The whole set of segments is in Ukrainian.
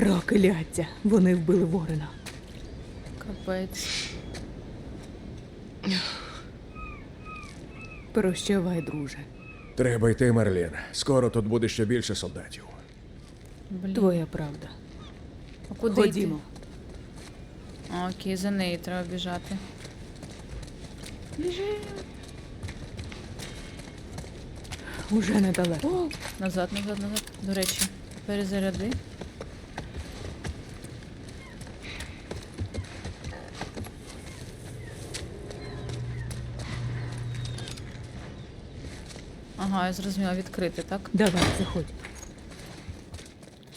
Прокляття. Вони вбили ворона. Капець. Прощавай, друже. Треба йти, Мерлін. Скоро тут буде ще більше солдатів. Блін. Твоя правда. А куди Ходімо. йти? Окей, за нею треба біжати. Біжи. Уже недалеко. О, назад, назад, назад. До речі, перезаряди. Ага, я зрозуміла, відкрити, так? Давай, заходь.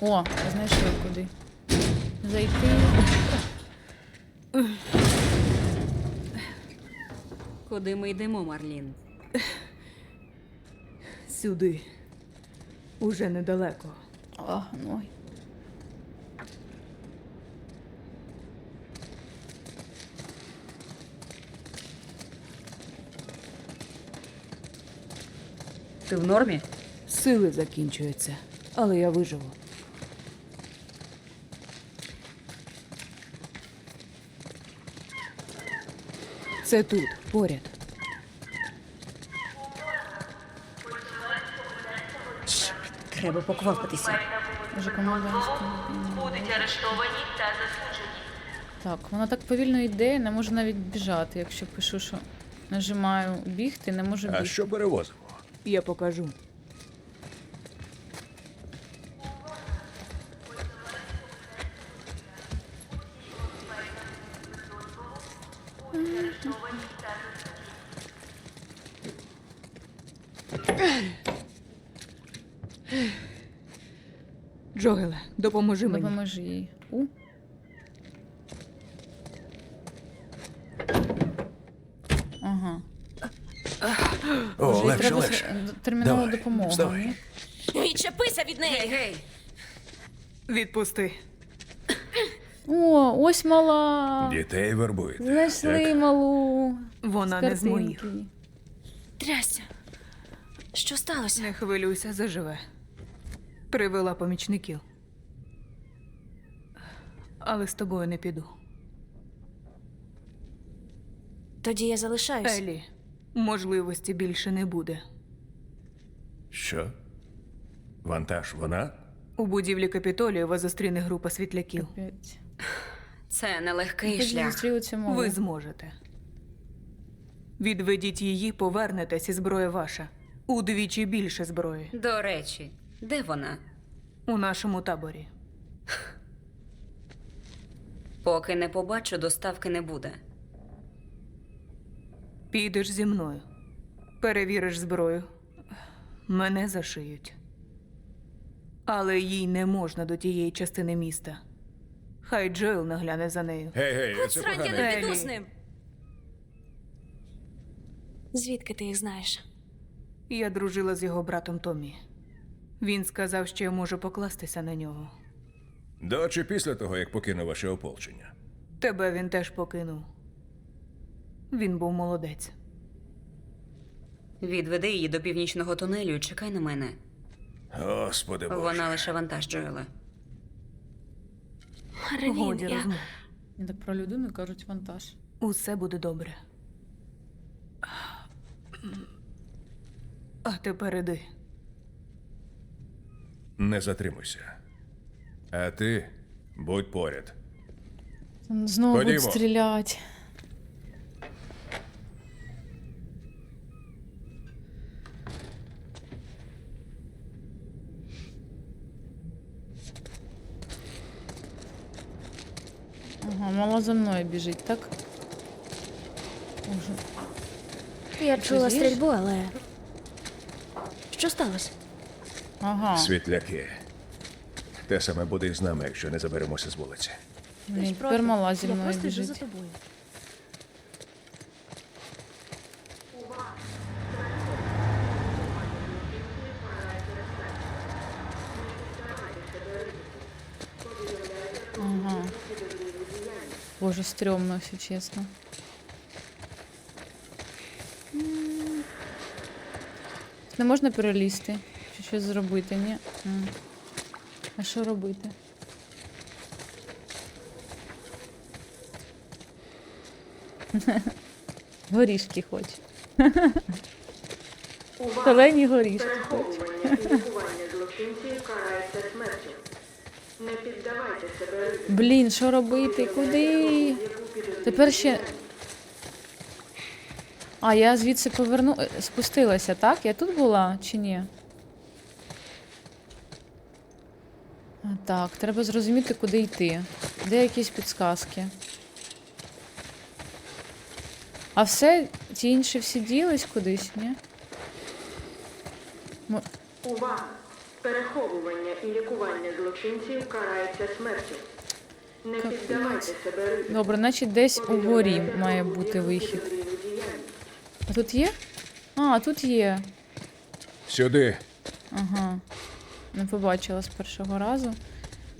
О, знайшли куди. Зайти. Куди ми йдемо, Марлін? Сюди. Уже недалеко. О, ну. ой. Ти в нормі? Сили закінчуються, але я виживу. Це тут, поряд. Треба поквапитися. Може, команда будуть арештовані та засуджені. Так, вона так повільно йде, не може навіть біжати. Якщо пишу, що нажимаю бігти, не можу А що перевозимо? Я покажу. Джогеле, допоможи мені. Допоможи їй. У. Ага. О, Може, їй легше, треба легше. с- термінова Давай, допомога. вставай. ні? Відчепися від неї! Гей, гей! Відпусти. О, ось мала. Дітей вербуєте. Знайшли так? малу. Вона не з моїх. картинки. Трясся. Що сталося? Не хвилюйся, заживе. Привела помічників. Але з тобою не піду. Тоді я залишаюсь. Елі, можливості більше не буде. Що? Вантаж вона? У будівлі Капітолію вас зустріне група світляків. Це нелегкий шлях. зустріли цю мову. Ви зможете. Відведіть її, повернетесь, і зброя ваша. Удвічі більше зброї. До речі, де вона? У нашому таборі. Поки не побачу, доставки не буде. Підеш зі мною. Перевіриш зброю. Мене зашиють. Але їй не можна до тієї частини міста. Хай Джоел нагляне за нею. Гей, гей, це Срань, я погано. не піду з ним. Звідки ти їх знаєш? Я дружила з його братом Томі. Він сказав, що я можу покластися на нього. До чи після того, як покинув ваше ополчення? Тебе він теж покинув. Він був молодець. Відведи її до північного тунелю і чекай на мене. Господи Боже. Вона лише вантаж Джоела. Марлін, Годі я... розмов. Так про людину кажуть вантаж. Усе буде добре. А тепер іди. Не затримуйся. А ти будь поряд. Знову будуть стріляти. Ага, мало за мною біжить, так? Уже. Я чула з'їш? стрільбу, але. Що сталося? Ага. Світляки. Те саме буде і з нами, якщо не заберемося з вулиці. Блін, тепер мала зі я мною просто йду за тобою. Ага. Боже, стрёмно, все честно. Не можна перелізти? Чи щось зробити, ні? А що робити? Горішки хоч. Солені горішки хоч. Переховування злочинців карається смертю. Не піддавайте себе. Блін, що робити? Куди? Тепер ще. А, я звідси поверну. е, спустилася, так? Я тут була чи ні? Так, треба зрозуміти, куди йти. Де якісь підсказки. А все, ті інші всі ділись кудись, ні? Увага! Переховування і лікування злочинців карається смертю. Не піддавайте себе ризику. Добре, значить десь угорі має бути вихід. А тут є? А, тут є. Сюди. Ага. Не побачила з першого разу.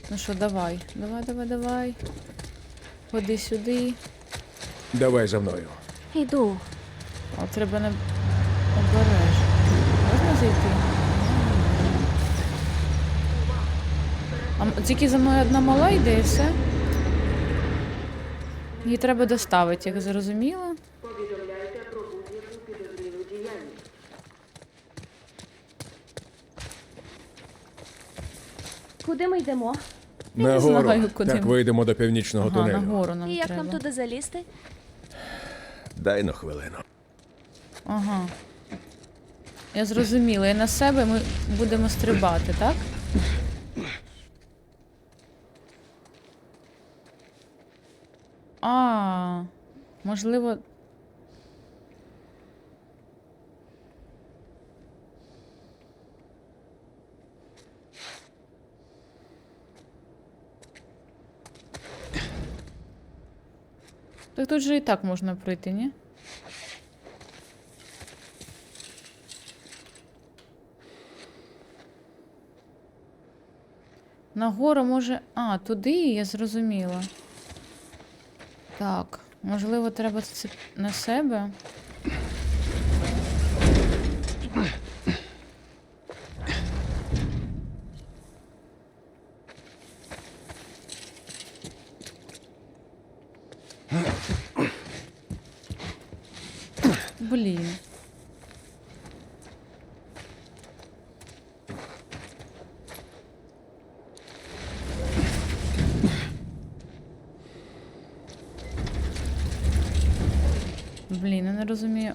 Ну що, давай. Давай, давай, давай. Ходи сюди. Давай за мною. Іду. А треба не обережно. Можна зайти? А тільки за мною одна мала йде і все. Її треба доставити, як зрозуміло. Повідомляйте про будь-яку підозрілу діяльність. Куди ми йдемо? Я не Нагору. знаю, куди Так ми. вийдемо до північного Ага, тунелю. нагору нам І як треба. нам туди залізти? Дай на хвилину. Ага. Я зрозуміла. І на себе ми будемо стрибати, так? А, можливо. Так тут же і так можна пройти, ні? Нагору може. А, туди я зрозуміла. Так, можливо, треба це на себе. Блін. Блін, я не розумію.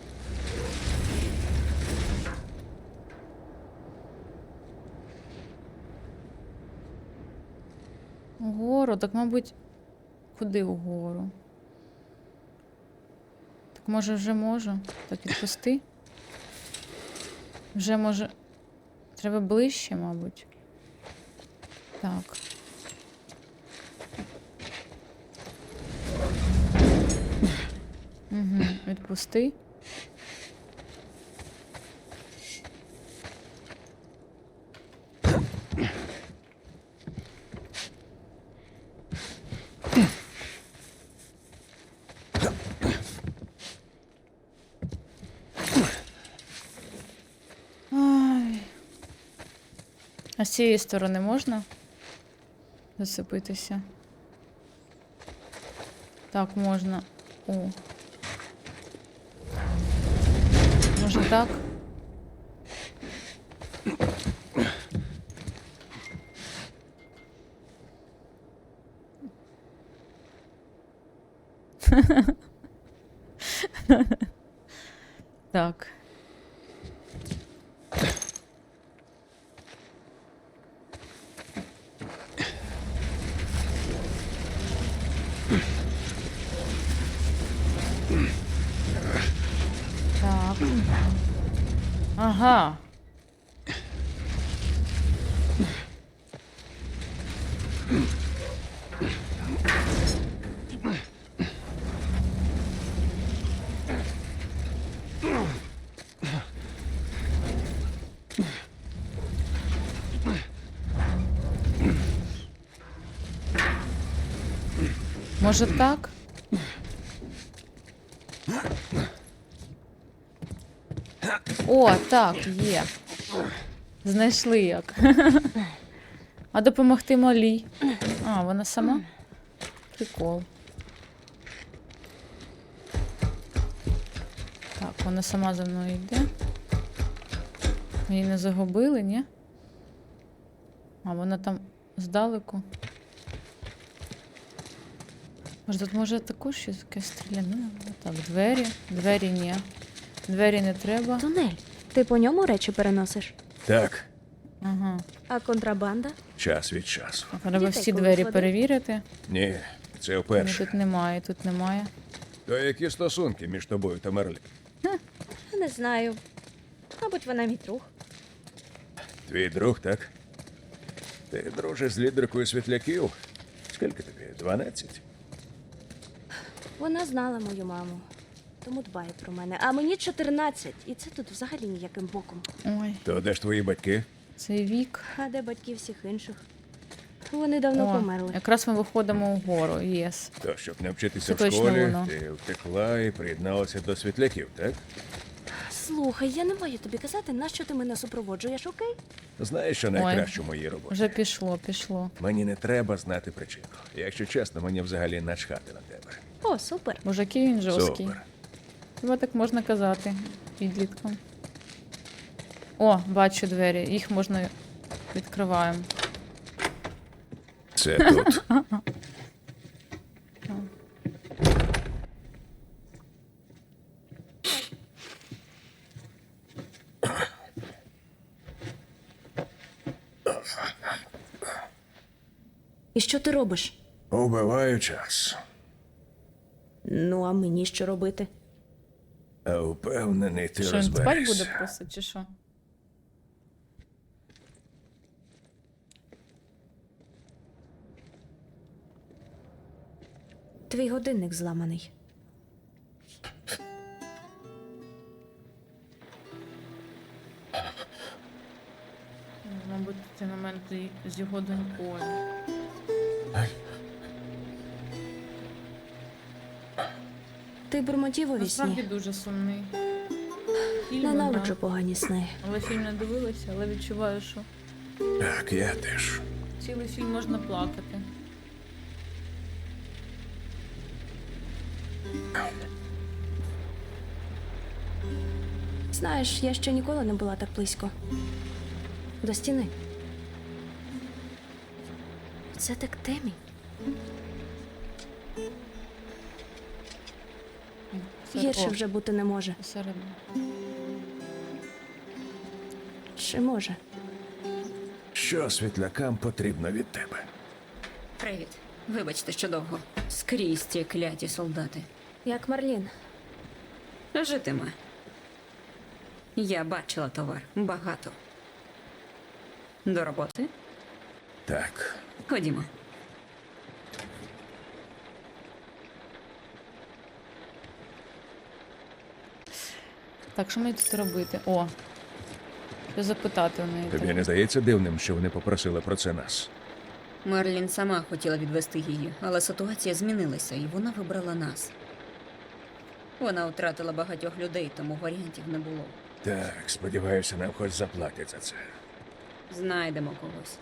Угору, так, мабуть, куди угору? Так може вже можу? Так відпусти? Вже може. Треба ближче, мабуть. Так. Угу, відпусти. Цієї сторони можна засипитися? Так, можна. О. Може так. Так. Ага. Може так? О, так, є. Знайшли як. А допомогти малій. А, вона сама? Прикол. Так, вона сама за мною йде. Її не загубили, ні? А вона там здалеку. Може, тут може також щось стрілянина? була? Так, двері. Двері ні. Двері не треба. Тунель. Ти по ньому речі переносиш? Так, Ага. А контрабанда? час від часу. Треба Дітей всі двері зводив? перевірити. Ні, це Ні, вперше. тут немає, тут немає. То які стосунки між тобою та Мерлі? Не знаю. Мабуть, вона мій друг. Твій друг, так? Ти дружиш з лідеркою світляків? Скільки тобі? 12? Вона знала мою маму. Тому дбає про мене. А мені 14. І це тут взагалі ніяким боком. Ой, То де ж твої батьки? цей вік. А де батьки всіх інших? Вони давно О, померли. якраз ми виходимо вгору, єс. То, щоб не вчитися Це в точно школі, воно. ти втекла і приєдналася до світляків, так? Слухай, я не маю тобі казати, нащо ти мене супроводжуєш, окей? Знаєш, що найкраще в моїй роботі? Вже пішло, пішло. Мені не треба знати причину. Якщо чесно, мені взагалі начхати на тебе. О, супер. Який він жорсткий. Супер. Хіба так можна казати підліткам. О, бачу двері. Їх можна відкриваємо. Це тут. І що ти робиш? Убиваю час. Ну, а мені що робити? А впевнений, ти що він спать розберешся. буде просто, чи що? Твій годинник зламаний. Мабуть, цей момент і- з його донькою. Ти бурмотів у Насправді вісні. дуже сумний. Фільм, Ненавиджу да. погані сни. Але фільм не дивилася, але відчуваю, що Так, я теж. цілий фільм можна плакати. Знаєш, я ще ніколи не була так близько. До стіни. Це так темі. Гірше вже бути не може. Чи може? Що світлякам потрібно від тебе? Привіт. Вибачте, що довго. Скрізь ті кляті солдати. Як Марлін. Житиме. Я бачила товар. Багато. До роботи? Так, Ходімо. Так, що мені тут робити? О. Що запитати у неї? тобі не здається дивним, що вони попросили про це нас? Мерлін сама хотіла відвести її, але ситуація змінилася, і вона вибрала нас. Вона втратила багатьох людей, тому варіантів не було. Так, сподіваюся, нам хоч заплатять за це. Знайдемо когось.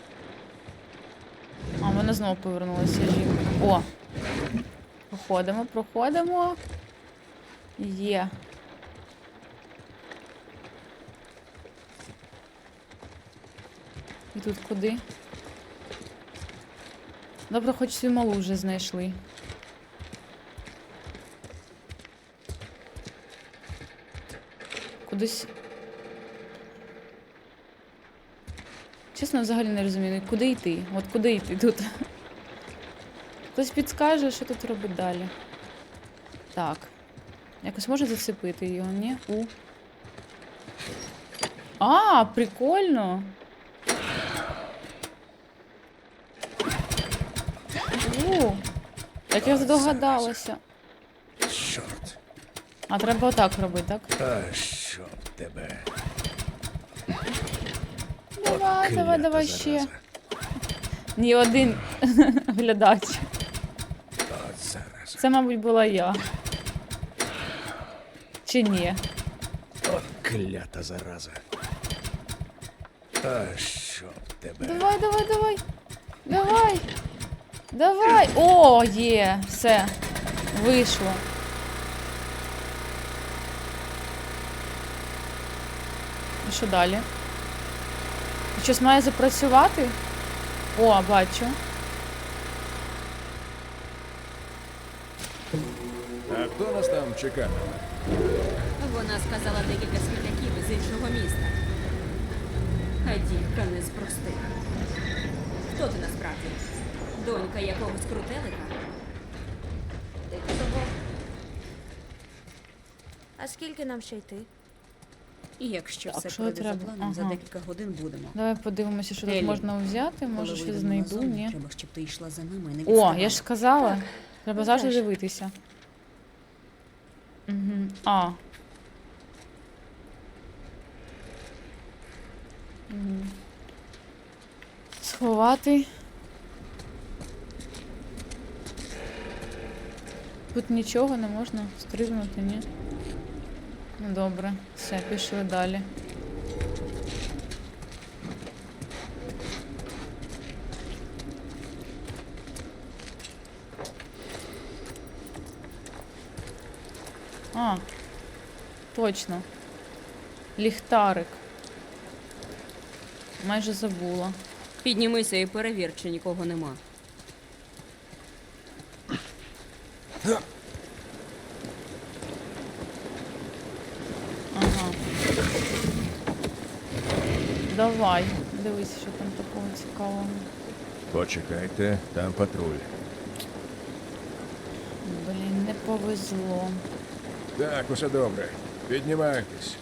А, вона знову повернулася жінка. О! Проходимо, проходимо. Є. І тут куди? Добре, хоч цю малу вже знайшли. Кудись. Чесно, взагалі не розумію, куди йти? От куди йти тут? Хтось підскаже, що тут робити далі. Так. Якось можна зацепити його, ні? У. А, прикольно. У. Як я здогадалася. Чорт. А треба отак робити, так? А щоб тебе. Давай, давай, Клята давай зараза. ще. Ні один глядач. От зараз. Це, мабуть, була я. Чи ні? От клята зараза. А щоб тебе. Давай, давай, давай. Давай. Давай. О, є. Все. Вийшло. І що далі? Щось має запрацювати? О, бачу. А хто нас там чекатиме? Вона сказала декілька світляків з іншого міста. А дівка не з простих. Хто ти насправді? Донька якогось крутелика? Ти того. А скільки нам ще йти? І якщо Так, все що пройде за треба? планом, за Ага. декілька годин будемо. Давай подивимося, що тут Елі, можна взяти. Коли Може, щось вийдемо на знайду, зону, ні. Треба, щоб ти йшла за нами і не О, відставала. я ж сказала. Треба Ну, завжди знаєш. дивитися. Угу. А. Мгм. Сховати. Тут нічого не можна стрибнути, ні? Ну добре, все, пішли далі. А, точно. Ліхтарик. Майже забула. Піднімися і перевір, чи нікого нема. Ага. Давай, дивись, що там такого цікавого. Почекайте, там патруль. Блін, не повезло. Так, усе добре. Піднімайтесь.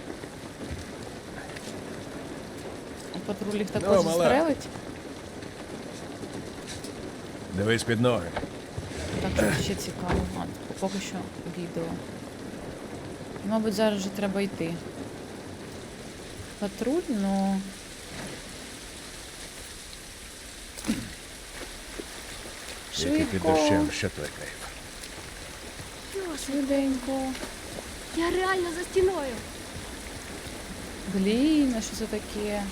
А патруль їх також Ну, мала. застрелить? Дивись під ноги. Що ще цікаво. Поки що відео. Мабуть, зараз вже треба йти. Патруль, ну. Швидко, швиденько. Я реально за стіною. Блін, а що це таке?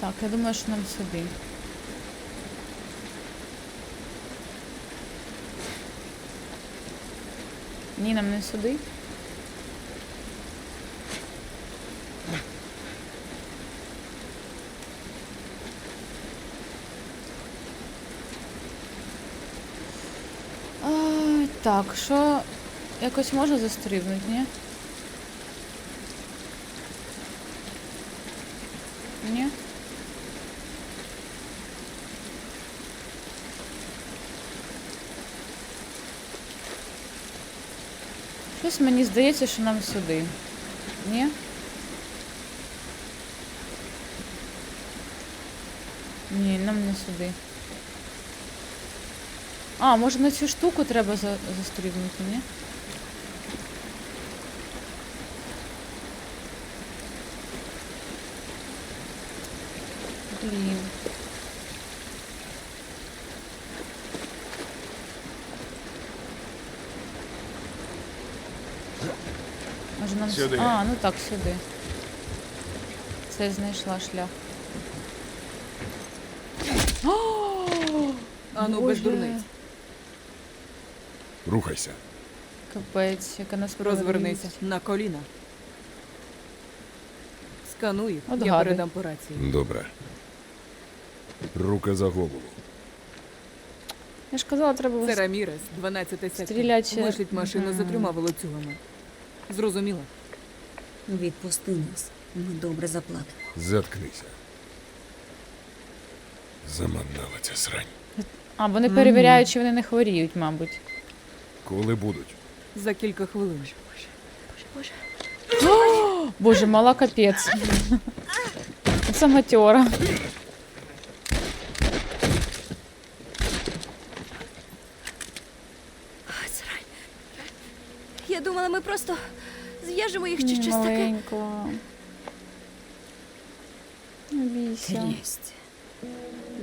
Так, я думаю, що нам сюди. Ні, нам не сюди. А, так, що якось можна застрибнути? Ні? Щось мені здається, що нам сюди. Ні? Ні, нам не сюди. А, може на цю штуку треба за застрибнути, ні? Блін. Може нам с- Сюди. А, ну так, сюди. Це знайшла шлях. Ану, Боже. без дурниць. Рухайся. Капець, яка нас Розвернись на коліна. Скануй їх, От я гади. передам по рації. Добре. Руки за голову. Я ж казала, треба Це. Рамірес, 12 сектор. Стріляче. Вишліть машину за трьома волоцюгами. Зрозуміло? Відпусти нас. Ми добре заплатимо. Заткнися. Заманала ця срань. А, вони перевіряють, чи вони не хворіють, мабуть. Коли будуть? За кілька хвилин. Боже. Боже, мала капець. Це матьора. Я думала, ми просто зв'яжемо їх чи щось таке. Маленько. Не бійся. Трясть.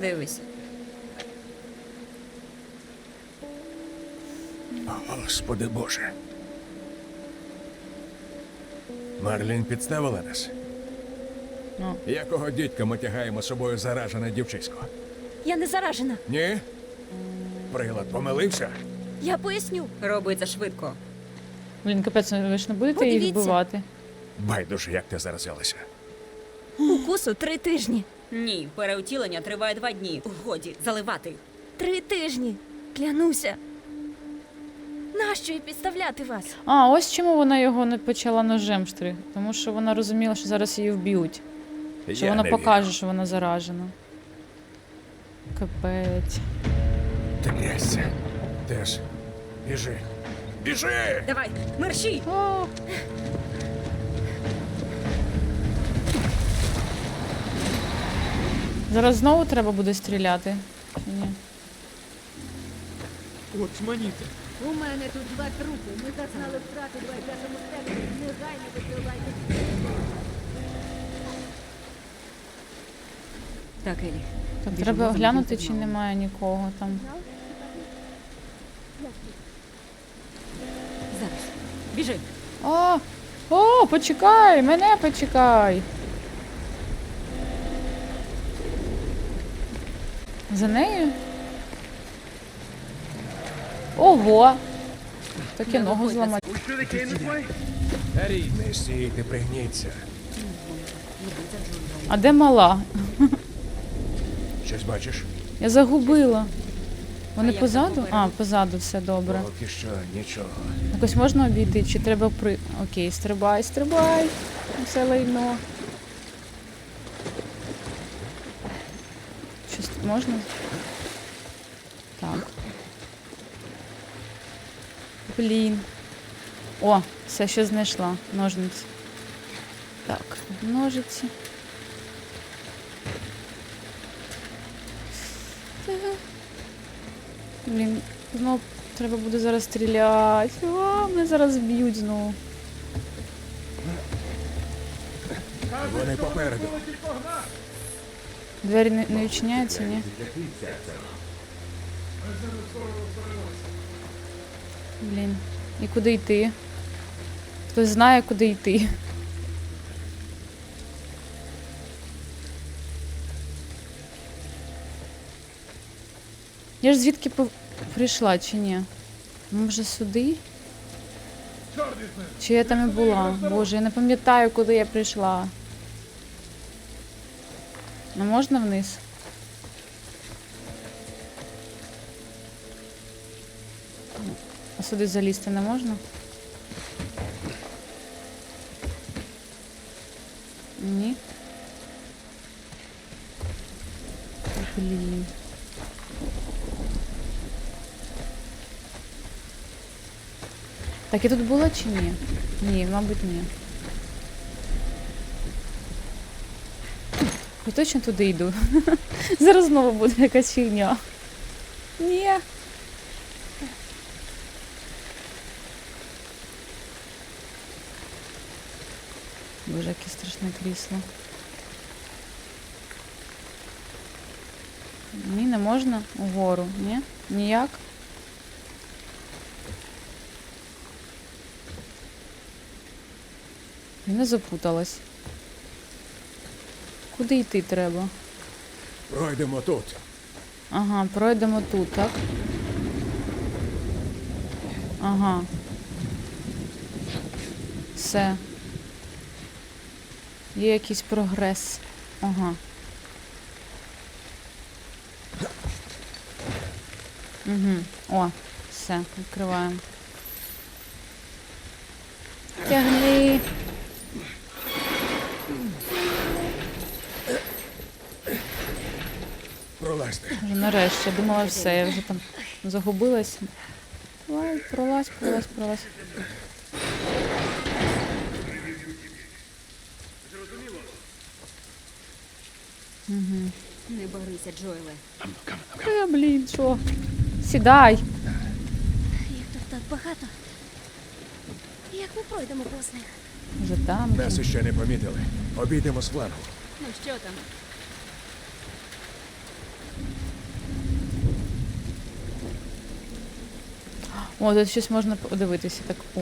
Дивись. Господи Боже. Марлін підставила нас. Ну. Якого дідька ми тягаємо з собою заражене дівчисько? Я не заражена. Ні? Прилад помилився? Я поясню. Роби це швидко. Блін, капець, ви ж не будете їх Подивіться. вбивати? Байдуже, як ти зараз взялася. Укусу три тижні. Ні, переутілення триває два дні. Годі заливати. Три тижні. Клянуся. Нащо і підставляти вас? А, ось чому вона його не почала ножем штрих. Тому що вона розуміла, що зараз її вб'ють. Що Я вона не покаже, що вона заражена. Капець. Вірю. Трясся. Тес, біжи. Біжи! Давай, мерщій! О! Зараз знову треба буде стріляти. Чи ні? У мене тут два трупи. Ми зазнали втрати в 20-му секторі. Негайно викривайте. Так, Елі. Так, Біжимо треба за глянути, магнітом чи немає нікого там. Біжи. О! О, почекай! Мене почекай! За нею? Ого! Таке ногу зламати. Не стійте, пригніться. А де мала? Щось бачиш? Я загубила. Вони як там позаду? А, попереду? позаду все добре. Поки що нічого. Якось можна обійти, чи треба при. Окей, стрибай, стрибай. Все лайно. Щось тут можна? Так. Блін. О, все ще знайшла. Ножниці. Так, ножиці. Блін, знов треба буде зараз стріляти. О, мене зараз б'ють знову. Вони попереду. Двері не, не відчиняються, ні? Блін. І куди йти? Хтось знає, куди йти. Я ж звідки пов- прийшла, чи ні? Може сюди? Чи я там і була? Боже, я не пам'ятаю, куди я прийшла. Ну можна вниз? А сюди залізти не можна? Ні. Блін. Так я тут була чи ні? Ні, мабуть, ні. Я точно туди йду. Зараз знову буде якась фігня. Ні. Боже, яке страшне крісло. Ні, не можна угору, ні? Ніяк? Не запуталась. Куди йти треба? Пройдемо тут. Ага, пройдемо тут, так? Ага. Все. Є якийсь прогрес. Ага. Угу. О, все, відкриваємо. Я думала все, я вже там загубилась. Давай, пролазь, пролазь, пролазь. Угу. Не борися, Джоеле. Е, блін, що? Сідай. Їх тут так багато. Як ми пройдемо повз них? Вже там. Нас іще не помітили. Обійдемо з флангу. Ну що там? О, тут щось можна подивитися. Так, о.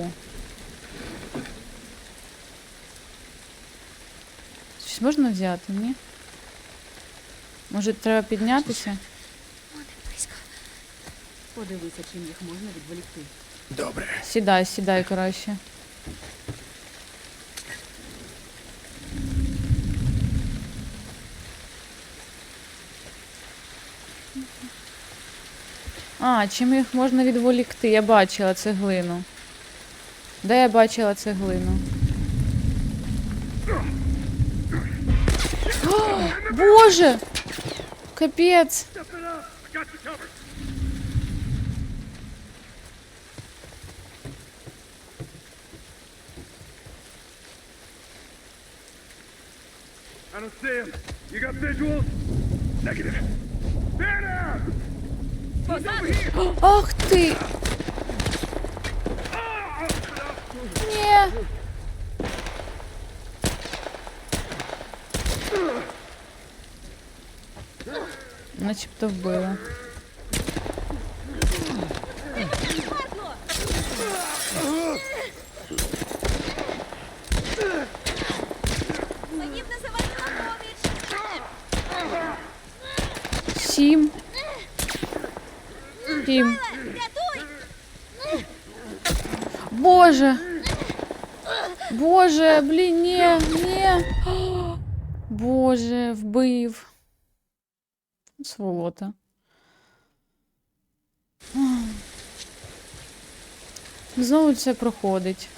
Щось можна взяти, ні? Може, треба піднятися? Подивися, чим їх можна відволікти. Добре. Сідай, сідай краще. А, чим їх можна відволікти? Я бачила цеглину. Де я бачила цеглину? О, Боже! Капець! I don't see him. You got visuals? Negative. Ах ты! Не! Начебто вбила. Сім. Рятуй! Боже! Боже, блін, ні, ні. О, Боже, вбив. Сволота. Ах. Знову це проходить.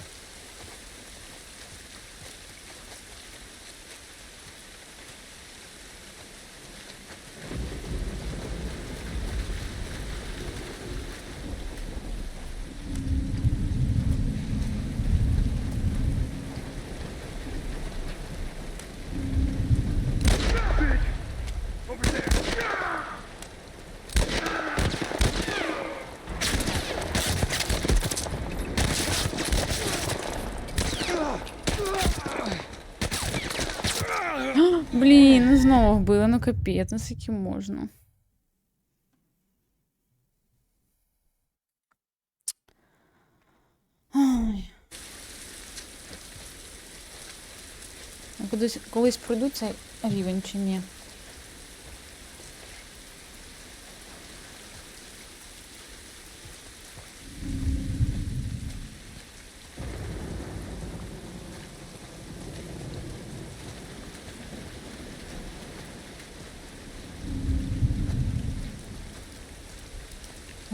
Вбили, ну капець, ну скільки можна. А Кудись, колись пройду цей рівень чи ні?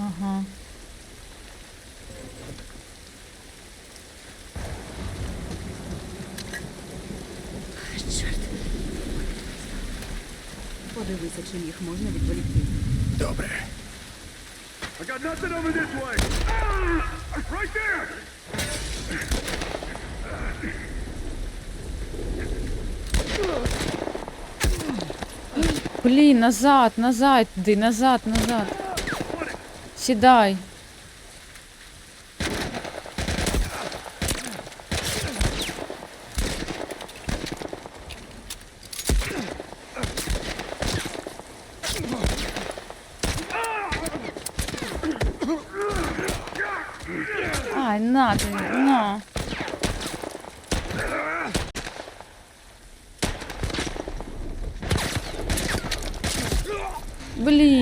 Ага. Подивися, чим їх можна відволікти. Добре. I got nothing over this way. Ah! Right there! Блін, назад, назад, йди, назад, назад. Сідай.